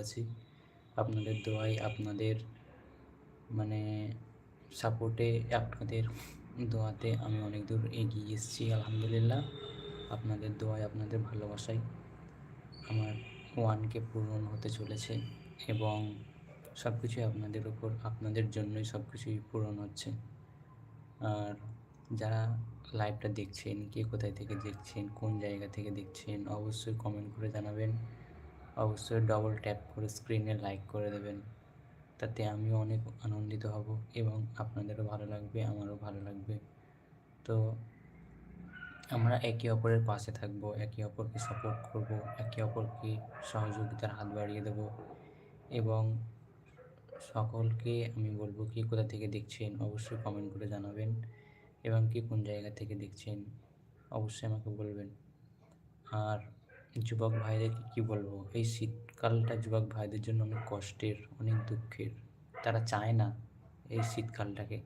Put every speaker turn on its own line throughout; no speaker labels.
আছি। আপনাদের দোয়ায় আপনাদের মানে সাপোর্টে আপনাদের দোয়াতে আমি অনেক দূর এগিয়ে এসেছি, আলহামদুলিল্লাহ। আপনাদের দোয়ায়, আপনাদের ভালোবাসায় আমার ওয়ানকে পূরণ হতে চলেছে এবং সব কিছুই আপনাদের উপর, আপনাদের জন্যই সব কিছুই পূরণ হচ্ছে। আর যারা লাইভটা দেখছেন, কে কোথায় থেকে দেখছেন, কোন জায়গা থেকে দেখছেন, অবশ্যই কমেন্ট করে জানাবেন। অবশ্যই ডবল ট্যাপ করে স্ক্রিনে লাইক করে দেবেন। তাতে আমিও অনেক আনন্দিত হব এবং আপনাদেরও ভালো লাগবে, আমারও ভালো লাগবে। তো আমরা একে অপরের পাশে থাকব, একে অপরকে সাপোর্ট করব, একে অপরকে সহযোগিতার হাত বাড়িয়ে দেব এবং সকলকে আমি বলব কি কোথা থেকে দেখছেন, অবশ্যই কমেন্ট করে জানাবেন এবং কি কোন জায়গা থেকে দেখছেন, অবশ্যই আমাকে বলবেন। আর যুবক ভাইদেরকে কী বলব? এই শীতকালটা যুবক ভাইদের জন্য অনেক কষ্টের, অনেক দুঃখের। তারা চায় না এই শীতকালটাকে।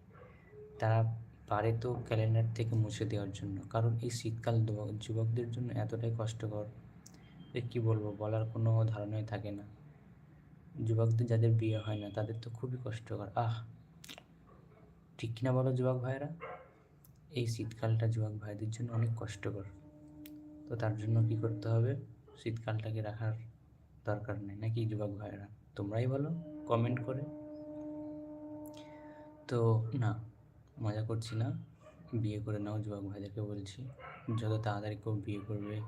তারা পারে তো ক্যালেন্ডার থেকে মুছে দেওয়ার জন্য। কারণ এই শীতকাল যুবকদের জন্য এতটাই কষ্টকর যে কী বলব? বলার কোনো ধারণাই থাকে না। যুবকদের যাদের বিয়ে হয় না, তাদের তো খুবই কষ্টকর। আহ! ঠিক কিনা বলো যুবক ভাইরা এই শীতকালটা যুবক ভাইদের জন্য অনেক কষ্টকর। তো তার জন্য কি করতে হবে? শীতকালটাকে রাখার দরকার নেই। নাকি যুবক ভাইরা তোমরাই বলো কমেন্ট করে। তো না, মজা করছি না। বিয়ে করে নাও যুবক ভাইদেরকে বলছি। যত তাড়াতাড়ি কেউ বিয়ে করবে,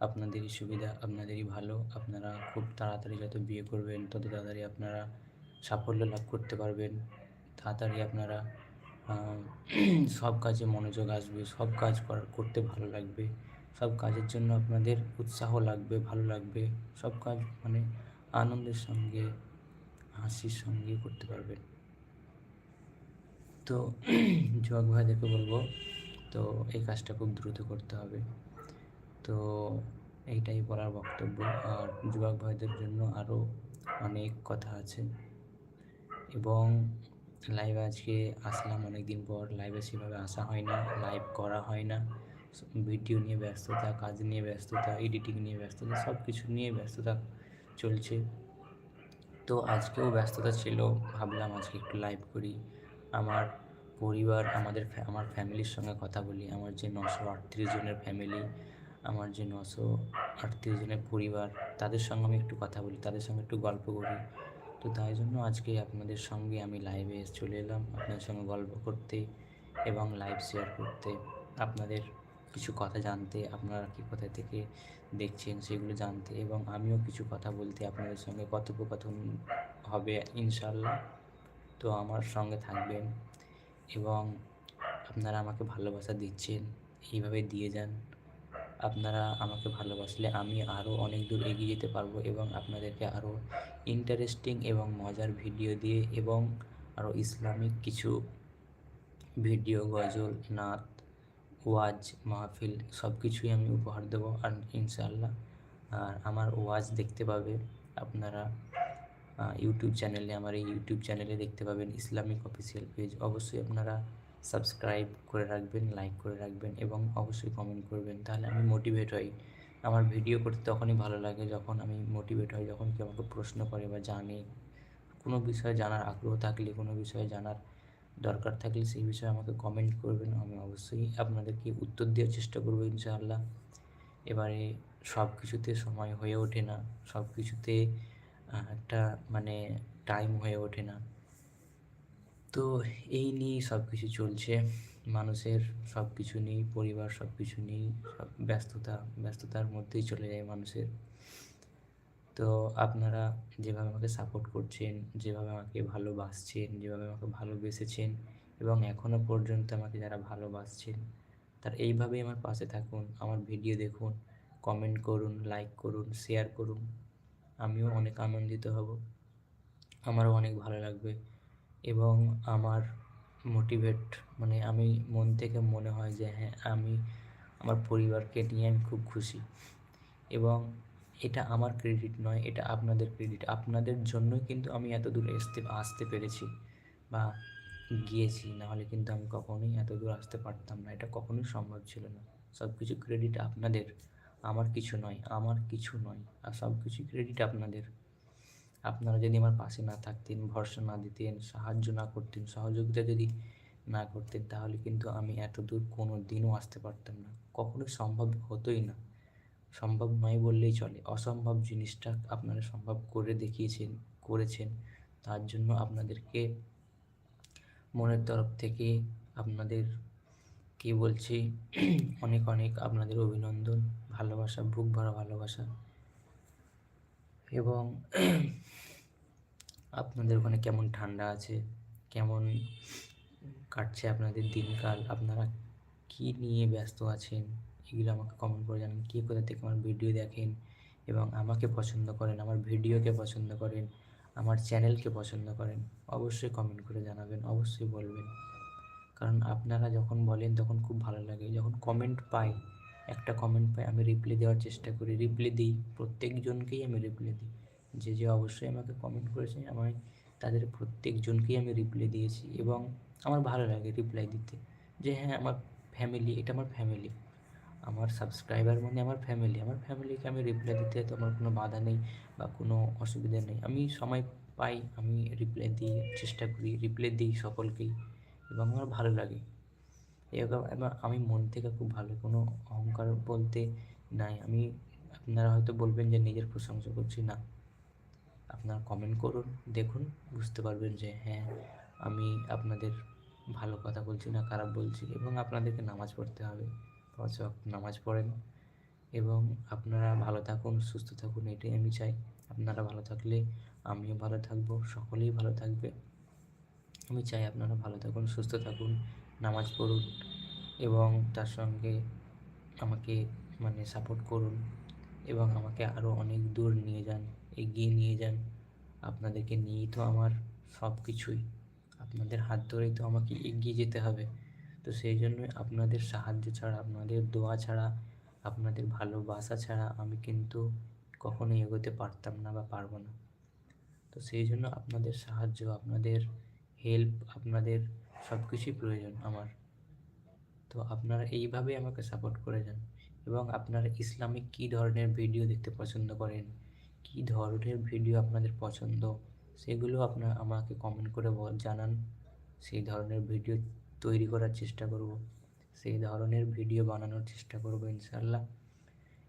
আপনাদেরই সুবিধা, আপনাদেরই ভালো। আপনারা খুব তাড়াতাড়ি যত বিয়ে করবেন, তত তাড়াতাড়ি আপনারা সাফল্য লাভ করতে পারবেন। তাড়াতাড়ি আপনারা সব কাজে মনোযোগ আসবে, সব কাজ করতে ভালো লাগবে। সব কাজের জন্য আপনাদের উৎসাহ লাগবে, ভালো লাগবে। সব কাজ মানে আনন্দের সঙ্গে, হাসির সঙ্গে করতে পারবেন। তো যুবক ভাইদেরকে বলব, তো এই কাজটা খুব দ্রুত করতে হবে। তো এইটাই বলার বক্তব্য। আর যুবক ভাইদের জন্য আরও অনেক কথা আছে। এবং লাইভে আজকে আসলাম অনেক দিন পর লাইভে সেভাবে আসা হয় না লাইভ করা হয় না। ভিডিও নিয়ে ব্যস্ততা কাজ নিয়ে ব্যস্ততা এডিটিং নিয়ে ব্যস্ততা সব কিছু নিয়ে ব্যস্ততা চলছে। তো আজকেও ব্যস্ততা ছিল, ভাবলাম আজকে একটু লাইভ করি। আমার পরিবার, আমাদের আমার ফ্যামিলির সঙ্গে কথা বলি। আমার যে নশো আটত্রিশ জনের ফ্যামিলি আমার যে নশো আটত্রিশ জনের পরিবার, তাদের সঙ্গে আমি একটু কথা বলি, তাদের সঙ্গে একটু গল্প করি। তো তাই জন্য আজকে আপনাদের সঙ্গে আমি লাইভে চলে এলাম। আপনাদের সঙ্গে গল্প করতে এবং লাইভ শেয়ার করতে। আপনাদের কিছু কথা জানতে আপনারা কী কোথা থেকে দেখছেন সেগুলো জানতে এবং আমিও কিছু কথা বলতে আপনাদের সঙ্গে কথোপকথন হবে ইনশাল্লাহ তো আমার সঙ্গে থাকবেন এবং আপনারা আমাকে ভালোবাসা দিচ্ছেন, এইভাবে দিয়ে যান। আপনারা আমাকে ভালোবাসলে আমি আরও অনেক দূর এগিয়ে যেতে পারব এবং আপনাদেরকে আরও ইন্টারেস্টিং এবং মজার ভিডিও দিয়ে এবং আরও ইসলামিক কিছু ভিডিও গজল নাত ওয়াজ, মাহফিল সব কিছুই আমি উপহার দেবো, আর ইনশাআল্লাহ, আর আমার ওয়াজ দেখতে পাবে আপনারা ইউটিউব চ্যানেলে, আমার এই ইউটিউব চ্যানেলে দেখতে পাবেন ইসলামিক অফিসিয়াল পেজ। অবশ্যই আপনারা সাবস্ক্রাইব করে রাখবেন, লাইক করে রাখবেন এবং অবশ্যই কমেন্ট করবেন, তাহলে আমি মোটিভেট হই। আমার ভিডিও করতে তখনই ভালো লাগে যখন আমি মোটিভেট হই, যখন কেউ আমাকে প্রশ্ন করে বা জানে। কোনো বিষয়ে জানার আগ্রহ থাকলে, কোনো বিষয়ে জানার দরকার থাকলে সেই বিষয়ে আমাকে কমেন্ট করবেন। আমি অবশ্যই আপনাদেরকে উত্তর দেওয়ার চেষ্টা করব ইনশাআল্লাহ। এবারে সব কিছুতে সময় হয়ে ওঠে না। সব কিছুতে একটা মানে টাইম হয়ে ওঠে না। তো এই নিয়েই সব কিছু চলছে। মানুষের সব কিছু নিয়েই পরিবার সব কিছু নিয়েই সব ব্যস্ততা, ব্যস্ততার মধ্যেই চলে যায় মানুষের। তো আপনারা যেভাবে আমাকে সাপোর্ট করছেন, যেভাবে আমাকে ভালোবাসছেন, যেভাবে আমাকে ভালোবেসেছেন এবং এখনও পর্যন্ত আমাকে যারা ভালোবাসছেন, তার এইভাবেই আমার পাশে থাকুন, আমার ভিডিও দেখুন কমেন্ট করুন লাইক করুন শেয়ার করুন। আমিও অনেক আনন্দিত হব। আমারও অনেক ভালো লাগবে এবং আমার মোটিভেট মানে আমি মন থেকে মনে হয় যে হ্যাঁ আমি আমার পরিবারকে নিয়ে আমি খুব খুশি এবং এটা আমার ক্রেডিট নয়, এটা আপনাদের ক্রেডিট আপনাদের জন্যই কিন্তু আমি এত দূর আসতে আসতে পেরেছি বা গিয়েছি, নাহলে কিন্তু আমি কখনোই এত দূর আসতে পারতাম না। এটা কখনোই সম্ভব ছিল না। সব কিছু ক্রেডিট আপনাদের। আমার কিছু নয়, আমার কিছু নয়, আর সব কিছু ক্রেডিট আপনাদের। আপনারা যদি আমার পাশে না থাকতেন, ভরসা না দিতেন, সাহায্য না করতেন, সহযোগিতা যদি না করতেন, তাহলে কিন্তু আমি এত দূর কোনো দিনও আসতে পারতাম না। কখনোই সম্ভব হতোই না। সম্ভব নয় বললেই চলে। অসম্ভব জিনিসটা আপনারা সম্ভব করে দেখিয়েছেন, করেছেন। তার জন্য আপনাদেরকে মনের তরফ থেকে আপনাদের কি বলছি, অনেক অনেক আপনাদের অভিনন্দন, ভালোবাসা, বুক ভরা ভালোবাসা। এবং আপনাদের ওখানে কেমন ঠান্ডা আছে, কেমন কাটছে আপনাদের দিনকাল, আপনারা কি নিয়ে ব্যস্ত আছেন? এগুলো আমাকে কমেন্ট করে জানান, কে কোথা থেকে আমার ভিডিও দেখেন এবং আমাকে পছন্দ করেন, আমার ভিডিওকে পছন্দ করেন, আমার চ্যানেলকে পছন্দ করেন, অবশ্যই কমেন্ট করে জানাবেন, অবশ্যই বলবেন। কারণ আপনারা যখন বলেন তখন খুব ভালো লাগে, যখন কমেন্ট পাই, একটা কমেন্ট পাই, আমি রিপ্লাই দেওয়ার চেষ্টা করি রিপ্লাই দিই, প্রত্যেকজনকেই আমি রিপ্লাই দিই। যে যে অবশ্যই আমাকে কমেন্ট করেছে, আমি তাদের প্রত্যেকজনকেই আমি রিপ্লাই দিয়েছি এবং আমার ভালো লাগে রিপ্লাই দিতে। যে হ্যাঁ আমার ফ্যামিলি এটা আমার ফ্যামিলি আমার সাবস্ক্রাইবার মানে আমার ফ্যামিলি আমার ফ্যামিলিকে আমি রিপ্লাই দিতে তো আমার কোনো বাধা নেই বা কোনো অসুবিধা নেই। আমি সময় পাই, আমি রিপ্লাই দিয়ে চেষ্টা করি রিপ্লাই দিই সকলকেই এবং আমার ভালো লাগে। এবার আমি মন থেকে খুব ভালো, কোনো অহংকার বলতে নাই। আমি, আপনারা হয়তো বলবেন যে নিজের প্রশংসা করছি না। আপনারা কমেন্ট করুন, দেখুন, বুঝতে পারবেন যে হ্যাঁ আমি আপনাদের ভালো কথা বলছি না, খারাপ বলছি এবং আপনাদেরকে নামাজ পড়তে হবে। পাঁচ নামাজ পড়েন এবং আপনারা ভালো থাকুন, সুস্থ থাকুন, এটাই আমি চাই। আপনারা ভালো থাকলে আমিও ভালো থাকব, সকলেই ভালো থাকবে। আমি চাই আপনারা ভালো থাকুন, সুস্থ থাকুন, নামাজ পড়ুন এবং তার সঙ্গে আমাকে মানে সাপোর্ট করুন এবং আমাকে আরও অনেক দূর নিয়ে যান, এগিয়ে নিয়ে যান। আপনাদেরকে নিয়েই তো আমার সব কিছুই আপনাদের হাত ধরেই তো আমাকে এগিয়ে যেতে হবে। তো সেই জন্য আপনাদের সাহায্য ছাড়া, আপনাদের দোয়া ছাড়া, আপনাদের ভালোবাসা ছাড়া আমি কিন্তু কখনোই এগোতে পারতাম না বা পারব না। তো সেই জন্য আপনাদের সাহায্য, আপনাদের হেল্প আপনাদের সব কিছুই প্রয়োজন আমার। তো আপনারা এইভাবে আমাকে সাপোর্ট করে যান এবং আপনারা ইসলামিক কী ধরনের ভিডিও দেখতে পছন্দ করেন, কী ধরনের ভিডিও আপনাদের পছন্দ, সেগুলো আপনারা আমাকে কমেন্ট করে জানান। সেই ধরনের ভিডিও তৈরি করার চেষ্টা করব। সেই ধরনের ভিডিও বানানোর চেষ্টা করব ইনশাল্লাহ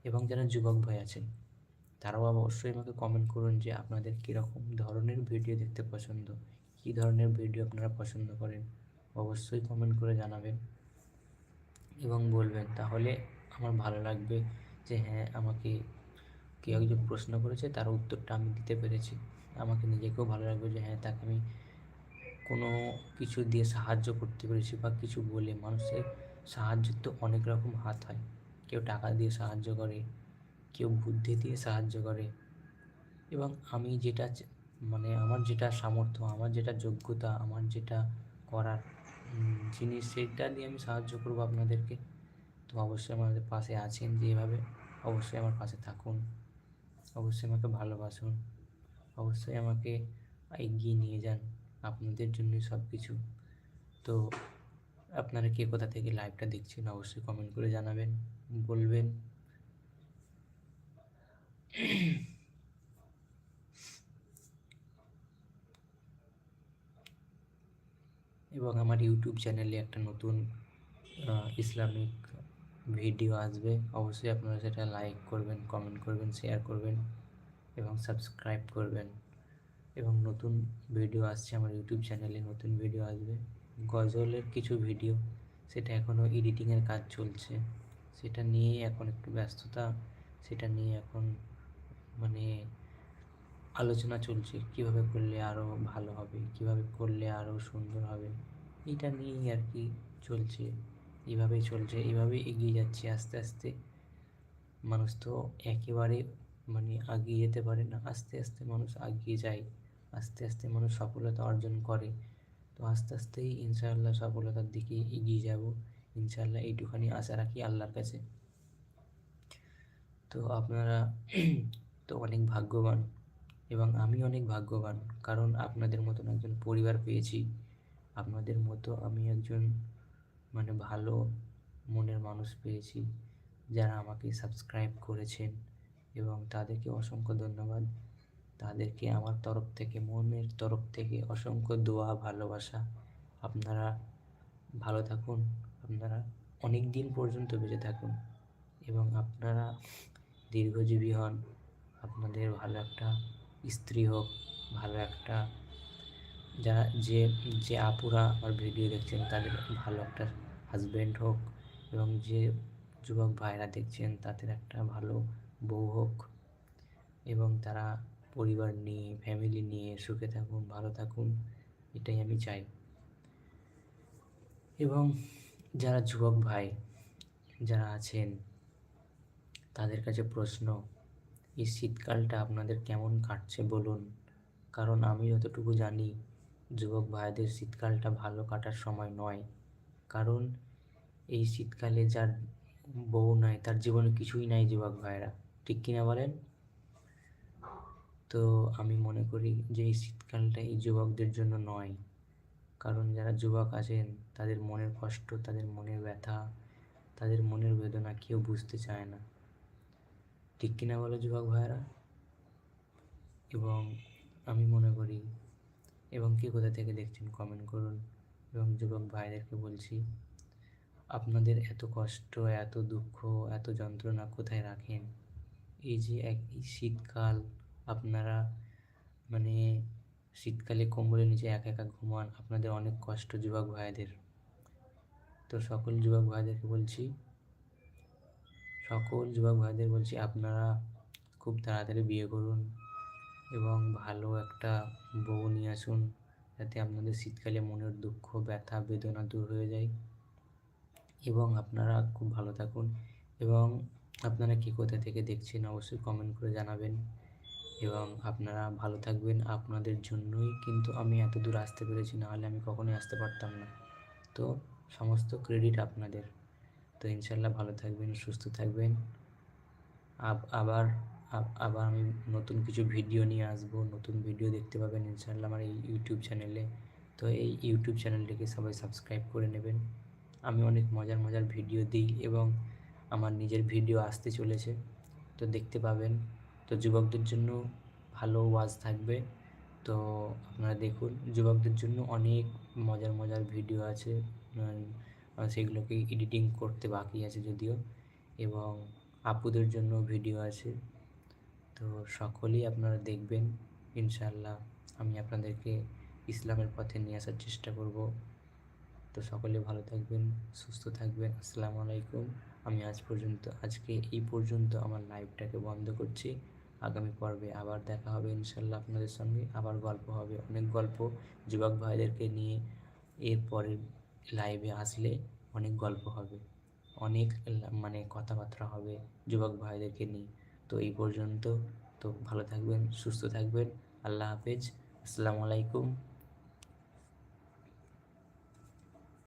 এবং যারা যুবক ভাই আছেন, তারাও অবশ্যই আমাকে কমেন্ট করুন যে আপনাদের কীরকম ধরনের ভিডিও দেখতে পছন্দ, কী ধরনের ভিডিও আপনারা পছন্দ করেন। অবশ্যই কমেন্ট করে জানাবেন এবং বলবেন, তাহলে আমার ভালো লাগবে যে হ্যাঁ আমাকে কেউ একজন প্রশ্ন করেছে, তার উত্তরটা আমি দিতে পেরেছি। আমাকে নিজেকেও ভালো লাগবে যে হ্যাঁ তাকে আমি কোনো কিছু দিয়ে সাহায্য করতে পেরেছি বা কিছু বলে মানুষের সাহায্যের তো অনেক রকম হাত হয়। কেউ টাকা দিয়ে সাহায্য করে, কেউ বুদ্ধি দিয়ে সাহায্য করে এবং আমি যেটা মানে আমার যেটা সামর্থ্য, আমার যেটা যোগ্যতা, আমার যেটা করার জিনিস সেটা দিয়ে আমি সাহায্য করব আপনাদেরকে। তো অবশ্যই আমাদের পাশে আছেন যেভাবে অবশ্যই আমার পাশে থাকুন, অবশ্যই আমাকে ভালোবাসুন, অবশ্যই আমাকে এগিয়ে নিয়ে যান। আপনাদের জন্যই সব কিছু তো আপনারা কে কোথা থেকে লাইভটা দেখছেন অবশ্যই কমেন্ট করে জানাবেন, বলবেন। এবং আমার ইউটিউব চ্যানেলে একটা নতুন ইসলামিক ভিডিও আসবে। অবশ্যই আপনারা সেটা লাইক করবেন কমেন্ট করবেন শেয়ার করবেন এবং সাবস্ক্রাইব করবেন। এবং নতুন ভিডিও আসছে, আমার ইউটিউব চ্যানেলে নতুন ভিডিও আসবে। গজলের কিছু ভিডিও সেটা এখনও এডিটিংয়ের কাজ চলছে। সেটা নিয়ে এখন একটু ব্যস্ততা, সেটা নিয়ে এখন মানে আলোচনা চলছে, কীভাবে করলে আরও ভালো হবে, কীভাবে করলে আরও সুন্দর হবে। এটা নিয়েই আর কি চলছে, এভাবেই চলছে, এভাবেই এগিয়ে যাচ্ছে, আস্তে আস্তে। মানুষ তো একেবারে মানে এগিয়ে যেতে পারে না, আস্তে আস্তে মানুষ এগিয়ে যায়। আস্তে আস্তে মানুষ সফলতা অর্জন করে। তো আস্তে আস্তেই ইনশাআল্লাহ সফলতার দিকে এগিয়ে যাব। ইনশাআল্লাহ এইটুখানি আশা রাখি আল্লাহর কাছে। তো আপনারা তো অনেক ভাগ্যবান এবং আমি অনেক ভাগ্যবান কারণ আপনাদের মতন একজন পরিবার পেয়েছি। আপনাদের মতো আমি একজন মানে ভালো মনের মানুষ পেয়েছি। যারা আমাকে সাবস্ক্রাইব করেছেন এবং তাদেরকে অসংখ্য ধন্যবাদ। তাদেরকে আমার তরফ থেকে, মনের তরফ থেকে অসংখ্য দোয়া, ভালোবাসা। আপনারা ভালো থাকুন, আপনারা অনেক দিন পর্যন্ত বেঁচে থাকুন এবং আপনারা দীর্ঘজীবী হন। আপনাদের ভালো একটা স্ত্রী হোক, ভালো একটা যারা যে যে আপুরা আমার ভিডিও দেখছেন, তাদের ভালো একটা হাজব্যান্ড হোক এবং যে যুবক ভাইরা দেখছেন, তাদের একটা ভালো বউ হোক এবং তারা পরিবার নিয়ে ফ্যামিলি নিয়ে সুখে থাকুন, ভালো থাকুন, এটাই আমি চাই। এবং যারা যুবক ভাই, যারা আছেন, তাদের কাছে প্রশ্ন, এই শীতকালটা আপনাদের কেমন কাটছে বলুন? কারণ আমি যতটুকু জানি, যুবক ভাইদের শীতকালটা ভালো কাটার সময় নয়। কারণ এই শীতকালে যার বউ নাই, তার জীবনে কিছুই নাই যুবক ভাইরা ঠিক কিনা বলেন? তো আমি মনে করি যে এই শীতকালটা এই যুবকদের জন্য নয়। কারণ যারা যুবক আছেন, তাদের মনের কষ্ট, তাদের মনের ব্যথা, তাদের মনের বেদনা কেউ বুঝতে চায় না। ঠিক কিনা বলো যুবক ভাইয়েরা? এবং আমি মনে করি, এবং কে কোথা থেকে দেখছেন কমেন্ট করুন, এবং যুবক ভাইদেরকে বলছি, আপনাদের এত কষ্ট, এত দুঃখ, এত যন্ত্রণা কোথায় রাখেন? এই যে এক শীতকাল আপনারা মানে শীতকালে কম্বলের নিচে একা একা ঘুমান, আপনাদের অনেক কষ্ট যুবক ভাইদের। তো সকল যুবক ভাইদেরকে বলছি, সকল যুবক ভাইদের বলছি, আপনারা খুব তাড়াতাড়ি বিয়ে করুন এবং ভালো একটা বউ নিয়ে আসুন, যাতে আপনাদের শীতকালে মনের দুঃখ, ব্যথা, বেদনা দূর হয়ে যায়। এবং আপনারা খুব ভালো থাকুন এবং আপনারা কী কোথা থেকে দেখছেন অবশ্যই কমেন্ট করে জানাবেন। এবং আপনারা ভালো থাকবেন। আপনাদের জন্যই কিন্তু আমি এত দূর আসতে পেরেছি, নাহলে আমি কখনোই আসতে পারতাম না। তো সমস্ত ক্রেডিট আপনাদের। তো ইনশাল্লাহ ভালো থাকবেন, সুস্থ থাকবেন। আবার আবার আমি নতুন কিছু ভিডিও নিয়ে আসব। নতুন ভিডিও দেখতে পাবেন ইনশাল্লাহ আমার এই ইউটিউব চ্যানেলে তো এই ইউটিউব চ্যানেলটিকে সবাই সাবস্ক্রাইব করে নেবেন। আমি অনেক মজার মজার ভিডিও দিই এবং আমার নিজের ভিডিও আসতে চলেছে। তো দেখতে পাবেন। তো যুবকদের জন্য ভালো ওয়াজ থাকবে। তো আপনারা দেখুন, যুবকদের জন্য অনেক মজার মজার ভিডিও আছে। সেগুলোকে এডিটিং করতে বাকি আছে যদিও। এবং আপুদের জন্য ভিডিও আছে। তো সকলেই আপনারা দেখবেন। ইনশাল্লাহ আমি আপনাদেরকে ইসলামের পথে নিয়ে আসার চেষ্টা করব। তো সকলে ভালো থাকবেন, সুস্থ থাকবেন। আসসালামু আলাইকুম। আমি আজ পর্যন্ত, আজকে এই পর্যন্ত আমার লাইভটাকে বন্ধ করছি। আগামী পর্বে আবার দেখা হবে ইনশাল্লাহ আপনাদের সঙ্গে। আবার গল্প হবে। অনেক গল্প যুবক ভাইদেরকে নিয়ে এর পরের লাইভে আসলে অনেক গল্প হবে। অনেক মানে কথাবার্তা হবে যুবক ভাইদেরকে নিয়ে। তো এই পর্যন্ত তো ভালো থাকবেন, সুস্থ থাকবেন। আল্লাহ হাফেজ। আসসালামু আলাইকুম।